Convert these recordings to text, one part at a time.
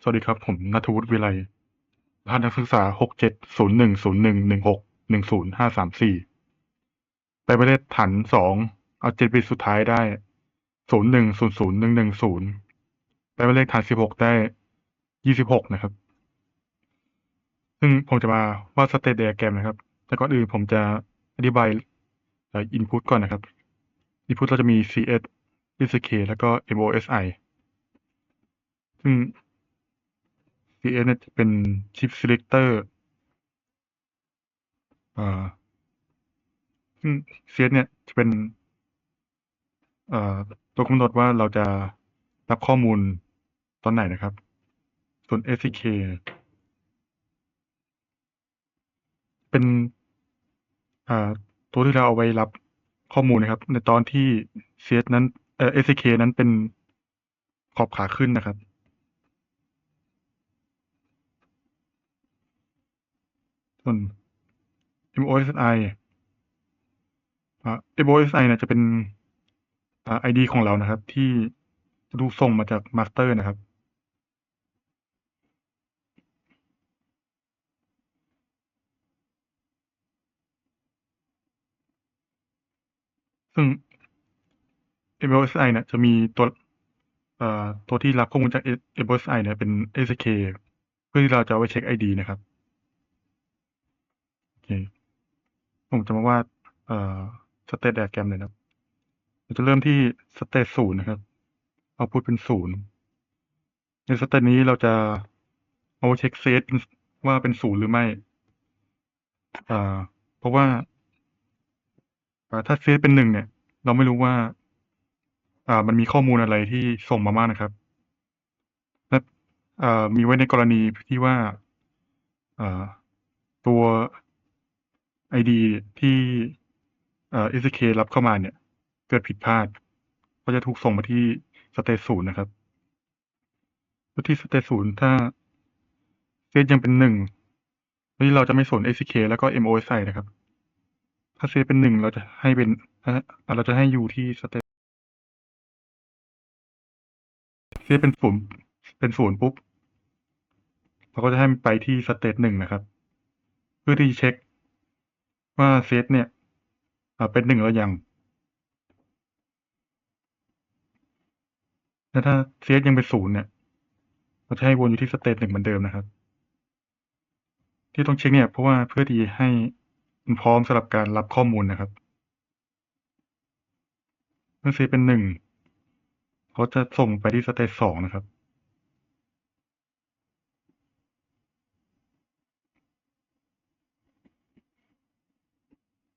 สวัสดีครับ ผมณัฐวุฒิวิไลรหัสนักศึกษา67010116105334ไปประเภทฐานสองเอาเจ็ดบิตสุดท้ายได้0100110ไปประเภทฐานสิบหกได้26นะครับ ซึ่งผมจะมาวาดสเตตไดอะแกรมนะครับ แต่ก่อนอื่นผมจะอธิบายอ่อ input ก่อนนะครับ input เราจะมี cs dsk แล้วก็ mosi ซึ่ง CS เนี่ยจะเป็น chip selector อ่าซึ่ง CS เนี่ยจะเป็นอ่อตัวกำหนดว่าเราจะรับข้อมูลตอนไหนนะครับ ส่วน SCK เป็นอ่าตัวที่เราเอาไว้รับข้อมูลนะครับ ในตอนที่ CS นั้นเอ่อ SCK นั้นเป็นขอบขาขึ้นนะครับ ส่วน MOSI อ่า MOSI เนี่ยจะเป็นอ่า ID ของเรานะครับ ที่จะถูกส่งมาจาก master นะครับซึ่ง MOSI เนี่ยจะมีตัวตัวที่รับข้อมูลจาก MOSI เนี่ยเป็น SK เพื่อที่เราจะไว้เช็ค ID นะครับ เค ผมจะมาวาดเอ่อ state diagram เลยนะครับเราจะเริ่มที่ state ศูนย์นะครับ เอาพุทเป็นศูนย์ใน state นี้เราจะเอาเช็คเซตว่าเป็นศูนย์หรือไม่อ่าเพราะว่าอ่าถ้าเซตเป็นหนึ่งเนี่ย เราไม่รู้ว่า อ่า มันมีข้อมูลอะไรที่ส่งมาบ้างนะครับ และอ่ามีไว้ในกรณีที่ว่า อ่า ตัว ID ที่เอ่อ SK รับเข้ามาเนี่ย เกิดผิดพลาด ก็จะถูกส่งมาที่ state ศูนย์นะครับแล้วที่ state ศูนย์ถ้าเซตยังเป็นหนึ่งที่เราจะไม่สน SK แล้วก็ MOSI นะครับ ถ้าเซตเป็นหนึ่งเราจะให้เป็นเราจะให้อยู่ที่ state เซตเป็นศูนย์เป็นศูนย์ปุ๊บเราก็จะให้มันไปที่ state หนึ่งนะครับ เพื่อที่จะเช็ค ว่าเซตเนี่ยเป็นหนึ่งแล้วยังแล้วถ้าเซตยังเป็นศูนย์เนี่ยเราจะให้วนอยู่ที่สเตตหนึ่งเหมือนเดิมนะครับ ที่ต้องเช็คเนี่ยเพราะว่าเพื่อที่ให้มันพร้อมสำหรับการรับข้อมูลนะครับ เมื่อเซตเป็นหนึ่งเขาจะส่งไปที่สเตตสองนะครับ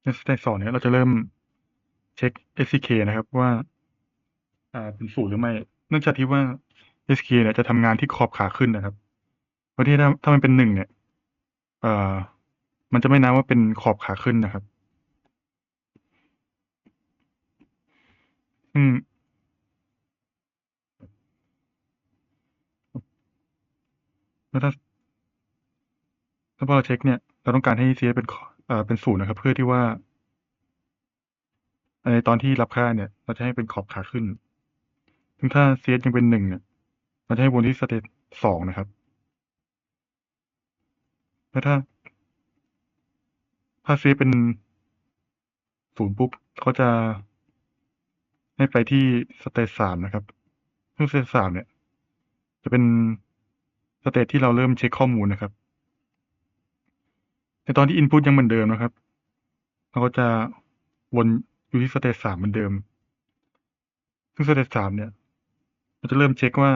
ในสเตตสองเนี่ยเราจะเริ่มเช็ค SCK นะครับว่า อ่าเป็นศูนย์หรือไม่ เนื่องจากที่ว่า SK เนี่ยจะทำงานที่ขอบขาขึ้นนะครับเพราะที่ถ้าถ้ามันเป็นหนึ่งเนี่ยเอ่อมันจะไม่นับว่าเป็นขอบขาขึ้นนะครับอืมแล้วถ้าถ้าพอเราเช็คเนี่ย เราต้องการให้ CS เป็นข อเอ่อเป็นศูนย์นะครับ เพื่อที่ว่า ในตอนที่รับค่าเนี่ย เราจะให้เป็นขอบขาขึ้น ซึ่งถ้า CS ยังเป็นหนึ่งเนี่ยเราจะให้วนที่สเตตสองนะครับแล้วถ้า ถ้า CS เป็นศูนย์ปุ๊บเขาจะให้ไปที่สเตตสามนะครับ ซึ่งสเตตสามเนี่ย จะเป็นสเตตที่เราเริ่มเช็คข้อมูลนะครับ ในตอนที่ input ยังเหมือนเดิมนะครับ เราก็จะวนอยู่ที่สเตตสามเหมือนเดิม ซึ่งสเตตสามเนี่ยเราจะเริ่มเช็คว่า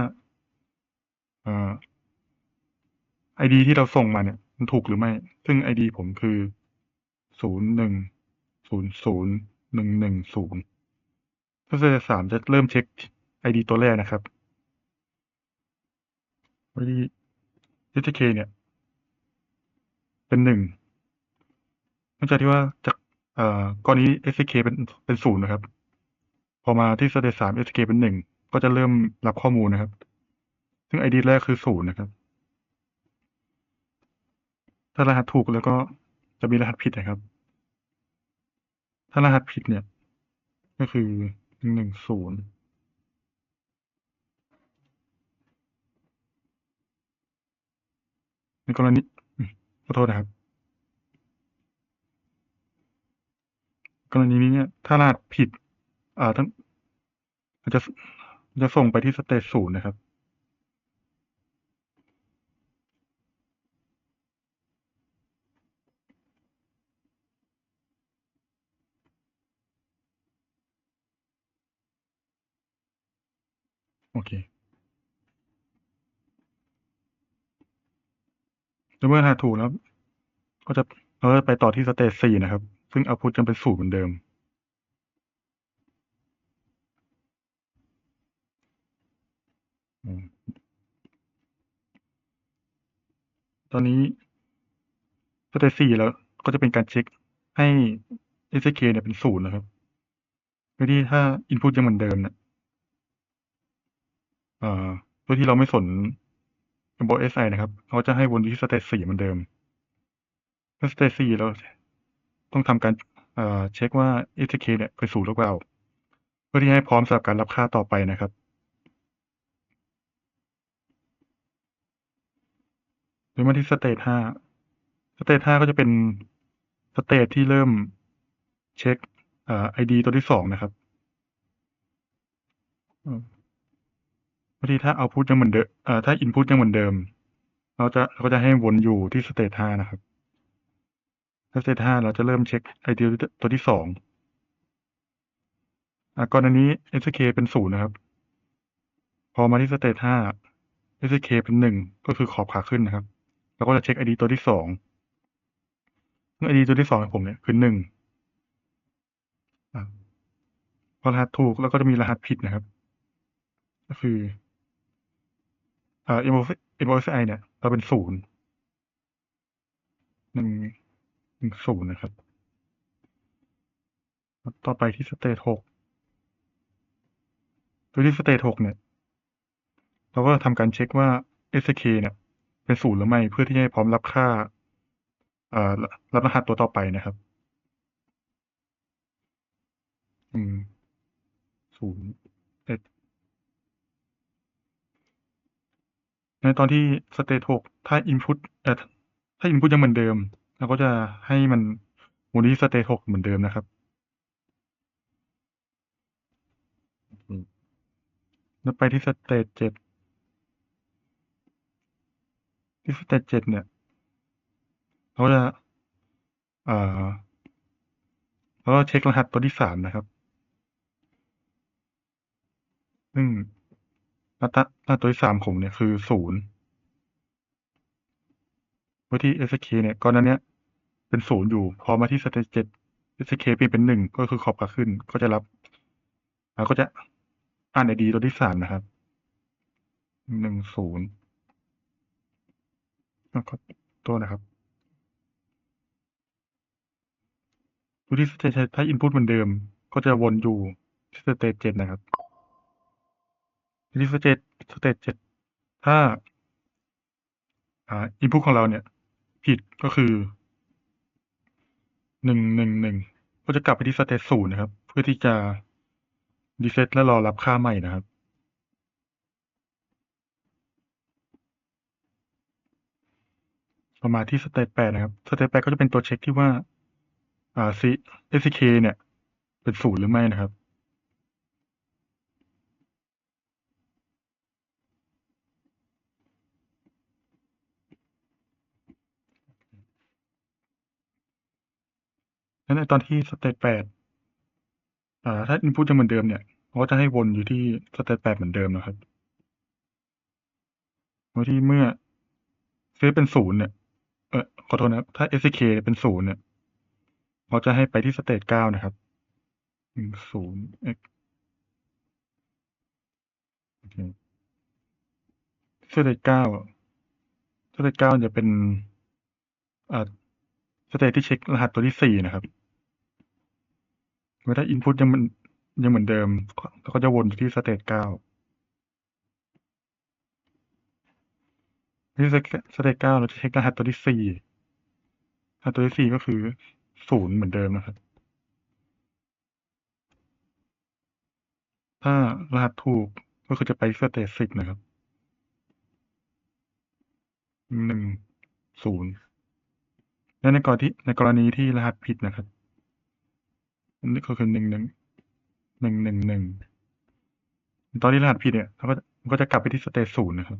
เอ่อ ID ที่เราส่งมาเนี่ย มันถูกหรือไม่ ซึ่ง ID ผมคือศูนย์หนึ่งศูนย์ศูนย์หนึ่งหนึ่งศูนย์ซึ่งสเตตสามจะเริ่มเช็ค ID ตัวแรกนะครับ ID SK เนี่ย เป็นหนึ่ง เนื่องจากที่ว่าจากเอ่อก้อนนี้ SK เป็นเป็นศูนย์นะครับ พอมาที่สเตตสาม SK เป็นหนึ่งก็จะเริ่มรับข้อมูลนะครับ ซึ่ง ID แรกคือศูนย์นะครับ ถ้ารหัสถูกแล้วก็จะมีรหัสผิดนะครับ ถ้ารหัสผิดเนี่ย ก็คือหนึ่งหนึ่งศูนย์ในกรณีขอโทษนะครับ กรณีนี้เนี่ย ถ้ารหัสผิด อ่าทั้งมันจะจะส่งไปที่สเตจศูนย์นะครับ โอเคแล้วเมื่อรหัสถูกแล้ว ก็จะเราจะไปต่อที่สเตจสี่นะครับ ซึ่งเอาพุทจะเป็นศูนย์เหมือนเดิม ตอนนี้สเตจสี่แล้วก็จะเป็นการเช็คให้ SK เนี่ยเป็นศูนย์นะครับโดยที่ถ้า input ยังเหมือนเดิมเนี่ยเอ่อโดยที่เราไม่สน symbol SI นะครับ เขาจะให้วนที่สเตจสี่เหมือนเดิมถ้าสเตจสี่เรา ต้องทำการเช็คว่า SK เนี่ยเป็นศูนย์หรือเปล่าเพื่อที่ให้พร้อมสำหรับการรับค่าต่อไปนะครับหรือมาที่สเตจห้าสเตจห้าก็จะเป็นสเตจที่เริ่มเช็คเอ่อ ID ตัวที่สองนะครับบางทีถ้าเอาพุทยังเหมือนเดิมถ้าอินพุตยังเหมือนเดิม เราจะเราก็จะให้วนอยู่ที่สเตจห้านะครับ ถ้าสเตจห้าเราจะเริ่มเช็ค ID ตัวที่สองอะก่อนอันนี้ SK เป็นศูนย์นะครับ พอมาที่สเตจห้า SK เป็นหนึ่งก็คือขอบขาขึ้นนะครับเราก็จะเช็ค ID ตัวที่สองซึ่ง ID ตัวที่สองของผมเนี่ยคือหนึ่งพอรหัสถูกแล้วก็จะมีรหัสผิดนะครับ ก็คืออ่า MOSI เนี่ย เราเป็นศูนย์หนึ่ง ถึงศูนย์นะครับ ต่อไปที่สเตจหกโดยที่สเตจหกเนี่ย เราก็ทำการเช็คว่า SK เนี่ย เป็นศูนย์หรือไม่ เพื่อที่จะให้พร้อมรับค่าเอ่อรับรหัสตัวต่อไปนะครับ อืมศูนย์เอ็ดในตอนที่สเตจหกถ้า input เอ่อถ้า input ยังเหมือนเดิม เราก็จะให้มันวนที่สเตจหกเหมือนเดิมนะครับ แล้วไปที่สเตจเจ็ดที่สเตจเจ็ดเนี่ย เราจะเอ่อเราก็เช็ครหัสตัวที่สามนะครับ ซึ่งรหัสรหัสตัวที่สามผมเนี่ยคือศูนย์โดยที่ SK เนี่ยก่อนหน้านี้ เป็นศูนย์อยู่ พอมาที่สเตจเจ็ด SK เปลี่ยนเป็นหนึ่งก็คือขอบขาขึ้น ก็จะรับแล้วก็จะอ่าน ID ตัวที่สามนะครับหนึ่งศูนย์แล้วก็ตัวนะครับดูที่สเตจถ้า input เหมือนเดิม ก็จะวนอยู่ที่สเตจเจ็ดนะครับที่สเตจสเตจเจ็ดถ้า อ่า input ของเราเนี่ย ผิดก็คือ หนึ่งหนึ่งหนึ่งก็จะกลับไปที่สเตตศูนย์นะครับ เพื่อที่จะรีเซ็ตและรอรับค่าใหม่นะครับ ประมาณที่สเตตแปดนะครับสเตตแปดก็จะเป็นตัวเช็คที่ว่าอ่า C SK เนี่ย เป็นศูนย์หรือไม่นะครับ งั้นในตอนที่สเตจแปดถ้า input ยังเหมือนเดิมเนี่ยเขาก็จะให้วนอยู่ที่สเตจแปดเหมือนเดิมนะครับโดยที่เมื่อเซฟเป็นศูนย์เนี่ย เออขอโทษนะครับ ถ้า SK เป็นศูนย์เนี่ยเขาจะให้ไปที่สเตจเก้านะครับหนึ่งศูนย์ x โอเคสเตจเก้าสเตจเก้าจะเป็นอ่าสเตจที่เช็ครหัสตัวที่สี่นะครับ เมื่อถ้า input ยังมันยังเหมือนเดิมก็จะวนที่สเตจเก้าที่สเตจเก้าเราจะเช็ครหัสตัวที่สี่รหัสตัวที่สี่ก็คือศูนย์เหมือนเดิมนะครับ ถ้ารหัสถูกก็คือจะไปสเตจสิบนะครับหนึ่งศูนย์และในกรณีที่ในกรณีที่รหัสผิดนะครับ อันนี้ก็คือหนึ่งหนึ่งหนึ่งหนึ่งหนึ่งตอนที่รหัสผิดเนี่ยมันก็มันก็จะกลับไปที่สเตจศูนย์นะครับ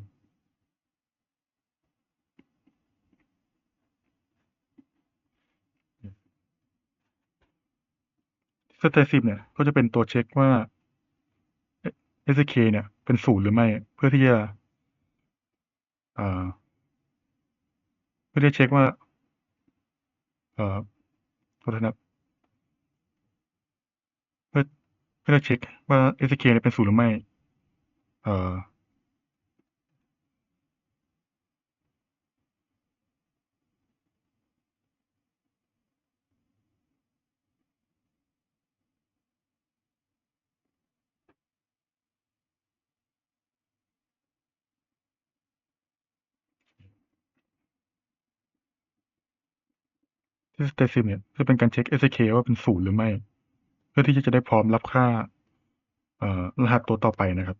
สเตจสิบเนี่ย ก็จะเป็นตัวเช็คว่า SK เนี่ย เป็นศูนย์หรือไม่ เพื่อที่จะเพื่อที่จะเช็คว่าเอ่อโทษนะครับเพื่อ เพื่อเช็คว่า SK เนี่ยเป็นศูนย์หรือไม่ เอ่อที่สเตซิมเนี่ยจะเป็นการเช็ค SK ว่าเป็นศูนย์หรือไม่ เพื่อที่จะได้พร้อมรับค่า เอ่อรหัสตัวต่อไปนะครับ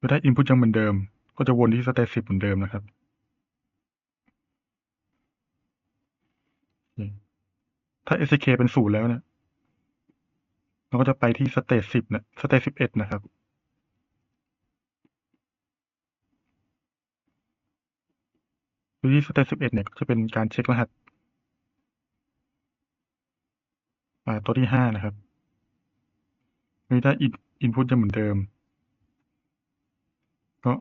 ถ้าได้ input ยังเหมือนเดิม ก็จะวนที่ state 10 เหมือนเดิมนะครับถ้า SK เป็นศูนย์แล้วเนี่ยเราก็จะไปที่ state 10นี่ย state 11 นะครับ โดยที่ state 11เอ็ดเนี่ยก็จะเป็นการเช็ครหัสตัวที่ห้านะครับม่ได้ in input ยังเหมือนเดิม ก็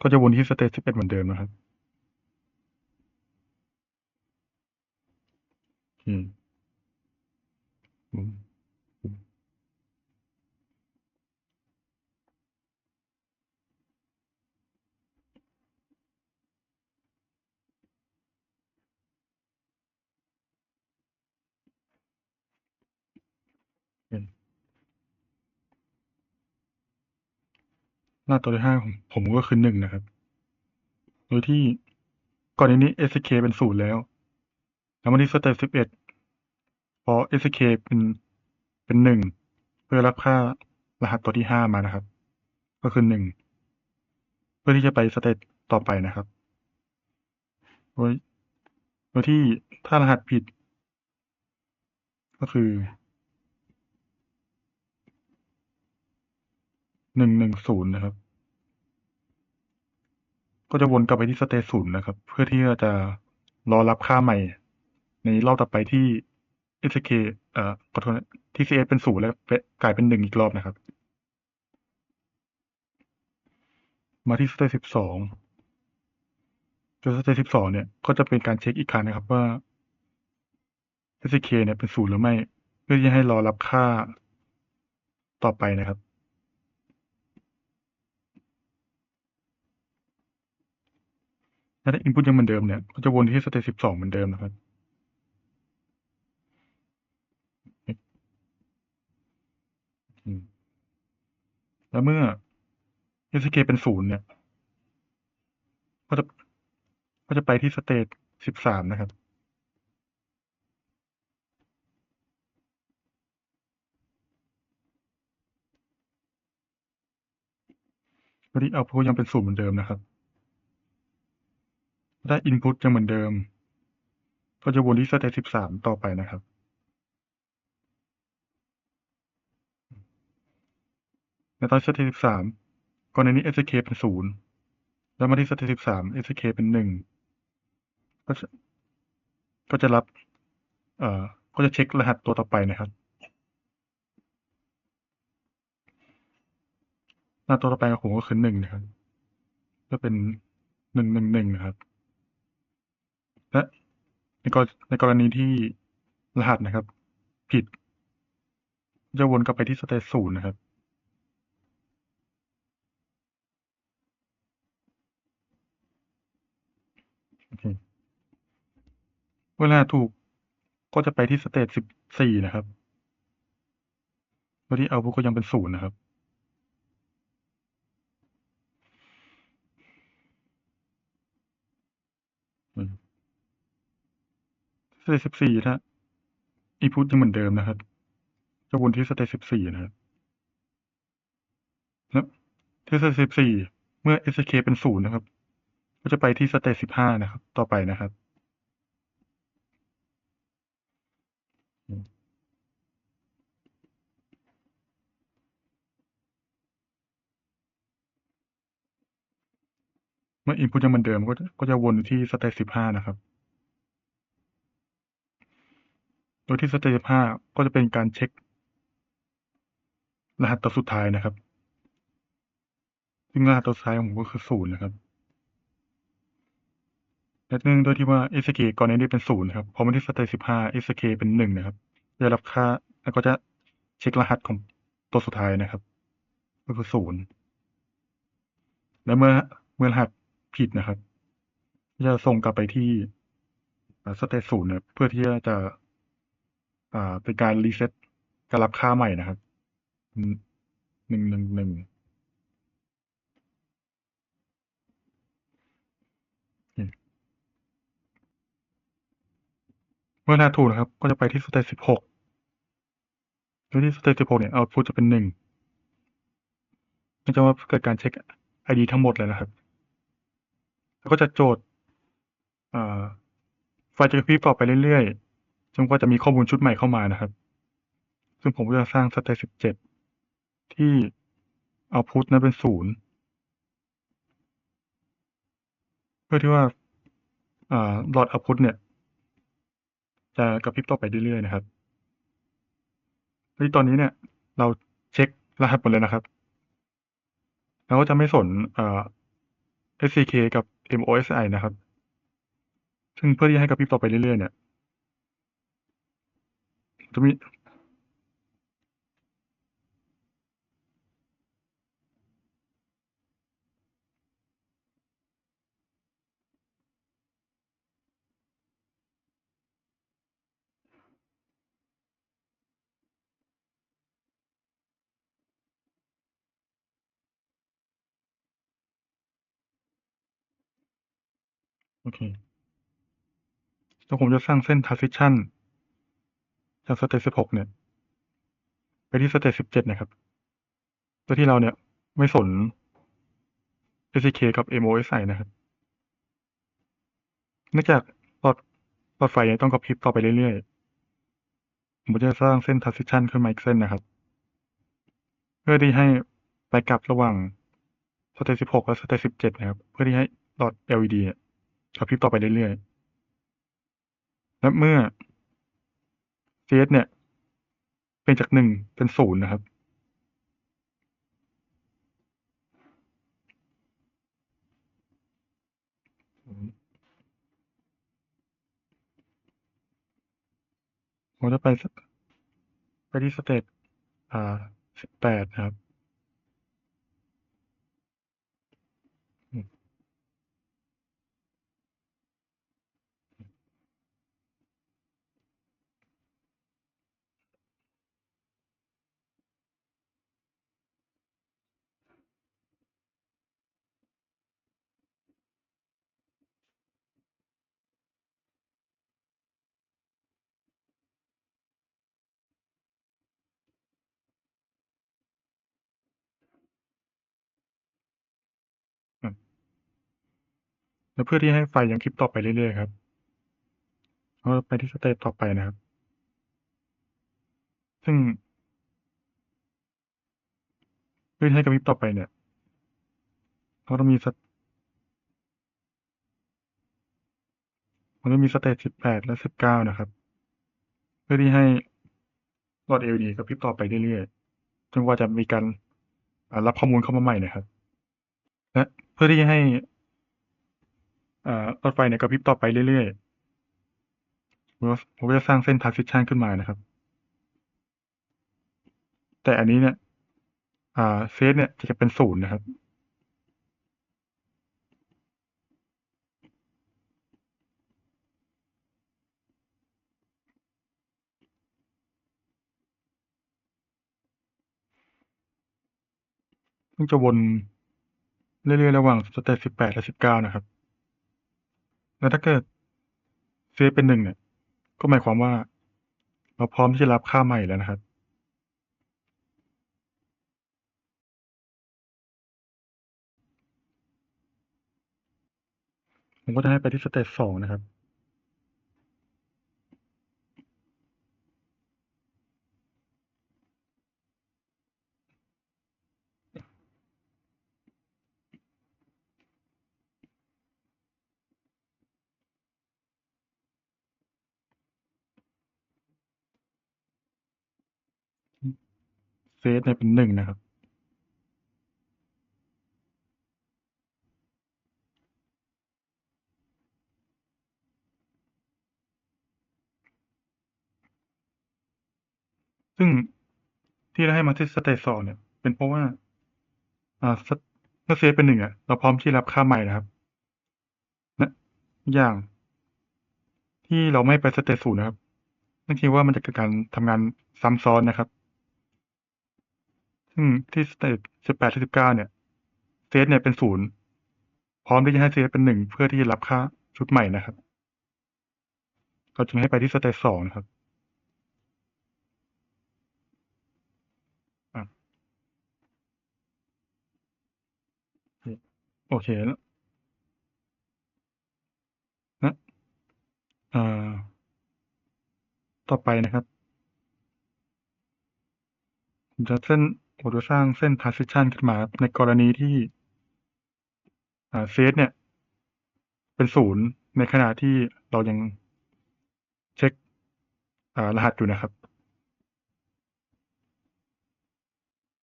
ก็จะวนที่ state 11เหมือนเดิมนะครับอืม อืม อืม อืม หน้าตัวที่ห้าของผมก็คือหนึ่งนะครับ โดยที่ก่อนหน้านี้ SK เป็นศูนย์แล้ว แล้วมาที่ state 11พอ SK เป็นเป็นหนึ่งเพื่อรับค่ารหัสตัวที่ห้ามานะครับ ก็คือหนึ่งเพื่อที่จะไปสเตจต่อไปนะครับ โดยโดยที่ถ้ารหัสผิด ก็คือ หนึ่งหนึ่งศูนย์นะครับ ก็จะวนกลับไปที่สเตจศูนย์นะครับ เพื่อที่จะรอรับค่าใหม่ ในรอบต่อไปที่ SK เอ่อขอโทษนะ TCS เป็นศูนย์แล้วไปกลายเป็นหนึ่งอีกรอบนะครับ มาที่สเตจสิบสองจนสเตจสิบสองเนี่ย ก็จะเป็นการเช็คอีกครั้งนะครับว่า SK เนี่ยเป็นศูนย์หรือไม่ เพื่อที่จะให้รอรับค่าต่อไปนะครับ ถ้าได้ input ยังเหมือนเดิมเนี่ยก็จะวนที่สเตจสิบสองเหมือนเดิมนะครับแล้วเมื่อ SK เป็นศูนย์เนี่ย ก็จะก็จะไปที่สเตจสิบสามนะครับโดยที่ output ยังเป็นศูนย์เหมือนเดิมนะครับ ได้ input ยังเหมือนเดิม ก็จะวนที่สเตจสิบสามต่อไปนะครับ ในตอนสเตจสิบสามก่อนหน้านี้ SK เป็นศูนย์แล้วมาที่สเตจสิบสาม SK เป็นหนึ่งก็จะก็จะรับ เอ่อ ก็จะเช็ครหัสตัวต่อไปนะครับหน้าตัวต่อไปของผมก็คือหนึ่งนะครับ ก็เป็นหนึ่งหนึ่งหนึ่งนะครับ ในกรในกรณีที่รหัสนะครับ ผิด จะวนกลับไปที่สเตจศูนย์นะครับ โอเค เวลาถูกก็จะไปที่สเตจสิบสี่นะครับโดยที่ output ก็ยังเป็นศูนย์นะครับ อืม สเตจสิบสี่ถ้า input ยังเหมือนเดิมนะครับจะวนที่สเตจสิบสี่นะครับที่สเตจ14เมื่อ SK เป็นศูนย์นะครับ ก็จะไปที่สเตจ15นะครับ ต่อไปนะครับเมื่อ input ยังเหมือนเดิมก็จะก็จะวนที่สเตจ15นะครับ โดยที่สเตจ15ก็จะเป็นการเช็กรหัสตัวสุดท้ายนะครับ ซึ่งรหัสตัวสุดท้ายของผมก็คือ0นย์นะครับและเนื่องด้วยที่ว่า SK ก่อนหน้านี้เป็น0นะครับ พอมาที่สเตจ15 SK เป็น1นะครับจะรับค่าแล้วก็จะเช็กรหัสของตัวสุดท้ายนะครับ ก็คือ0และเมื่อเมื่อรหัสผิดนะครับ จะส่งกลับไปที่สเตจ0นะครับเพื่อที่จะ อ่า เป็นการ reset การรับค่าใหม่นะครับอืม111อืมเมื่อรหัสถูกนะครับ ก็จะไปที่สเตจ16โดยที่สเตจ16เนี่ยเอาพุตจะเป็น1เนื่องจากว่าเกิดการเช็กไอดีทั้งหมดเลยนะครับ แล้วก็จะโจทย์อ่าไฟจะกระพริบต่อไปเรื่อยๆ จนกว่าจะมีข้อมูลชุดใหม่เข้ามานะครับ ซึ่งผมก็จะสร้างสเตจ17ที่เอาพุตนั้นเป็น0เพื่อที่ว่าหลอดเอาพุตเนี่ย จะกระพริบต่อไปเรื่อยๆนะครับที่ตอนนี้เนี่ยเราเช็กรหัสหมดเลยนะครับเราก็จะไม่สนอ่า SCK กับ MOSI นะครับ ซึ่งเพื่อที่จะให้กระพริบต่อไปเรื่อยๆเนี่ย จะมีโอเค แล้วผมจะสร้างเส้น transition จากสเตจ16เนี่ย ไปที่สเตจ17นะครับโดยที่เราเนี่ยไม่สน SCK กับ MOSI นะครับเนื่องจากหลอดหลอดไฟเนี่ยต้องกระพริบต่อไปเรื่อยๆ ผมจะสร้างเส้น transition ขึ้นมาอีกเส้นนะครับ เพื่อที่ให้ไปกลับระหว่างสเตจ16และสเตจ17นะครับ เพื่อที่ให้หลอด LED กระพริบต่อไปเรื่อยๆ และเมื่อ CS เนี่ย เป็นจากหนึ่งเป็นศูนย์นะครับอืมผมจะไป ไปที่สเตจอ่า18นะครับ แล้วเพื่อที่ให้ไฟยังกระพริบต่อไปเรื่อยๆครับก็ไปที่สเตจต่อไปนะครับ ซึ่งเพื่อให้กระพริบต่อไปเนี่ยเราต้องมีสมันต้องมีสเตจ18และ19นะครับ เพื่อที่ให้หลอด LED กระพริบต่อไปเรื่อยๆจนกว่าจะมีการรับข้อมูลเข้ามาใหม่นะครับ และเพื่อที่ให้ อ่าไฟเนี่ยกระพริบต่อไปเรื่อยๆผมก็จะสร้างเส้น transition ขึ้นมานะครับ แต่อันนี้เนี่ยอ่า CS เนี่ยจะเป็น0นย์นะครับซึ่งจะวนเรื่อยๆระหว่างสเตจ18แปดและ19นะครับ แล้วถ้าเกิดเซฟเป็นหนึ่งเนี่ย ก็หมายความว่า เราพร้อมที่จะรับค่าใหม่แล้วนะครับ ผมก็จะให้ไปที่สเตจสองนะครับ เซตเนี่ยเป็นหนึ่งนะครับ ซึ่งที่เราให้มาที่สเตจสองเนี่ย เป็นเพราะว่า อ่าเมื่อเซตเป็นหนึ่งอะเราพร้อมที่รับค่าใหม่นะครับนะอย่างที่เราไม่ไปสเตจศูนย์นะครับนั่นคือว่ามันจะเกิดการทำงานซ้ำซ้อนนะครับ ซึ่งที่สเตจสิบแปดที่สิบเก้าเนี่ยเซตเนี่ยเป็นศูนย์พร้อมที่จะให้เซตเป็นหนึ่งเพื่อที่จะรับค่าชุดใหม่นะครับ เราจึงให้ไปที่สเตจสองนะครับโอเคแล้วนะอ่าต่อไปนะครับ จะเส้น ผมจะสร้างเส้น transition ขึ้นมาในกรณีที่อ่าเซตเนี่ย เป็นศูนย์ในขณะที่เรายังเช็ครหัสอยู่นะครับ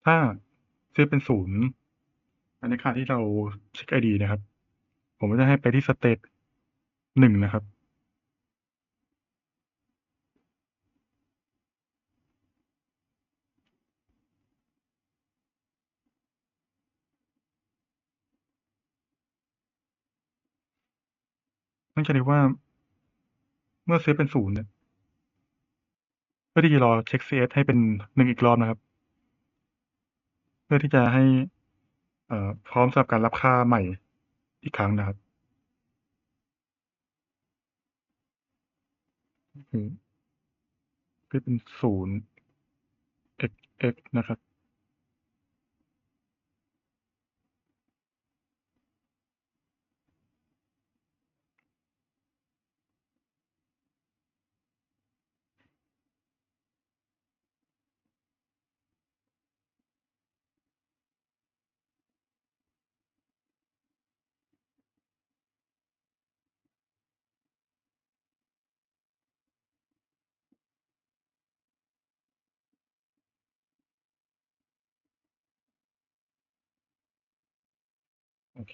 ถ้าเซตเป็นศูนย์ในขณะที่เราเช็คไอดีนะครับ ผมก็จะให้ไปที่สเตจหนึ่งนะครับ นั่นจะเรียกว่า เมื่อเซตเป็นศูนย์เนี่ยเพื่อที่จะรอเช็ค CS ให้เป็นหนึ่งอีกรอบนะครับ เพื่อที่จะให้อ่พร้อมสำหรับการรับค่าใหม่อีกครั้งนะครับอืมเพื่อเป็นศูนย์ x x นะครับ โอเค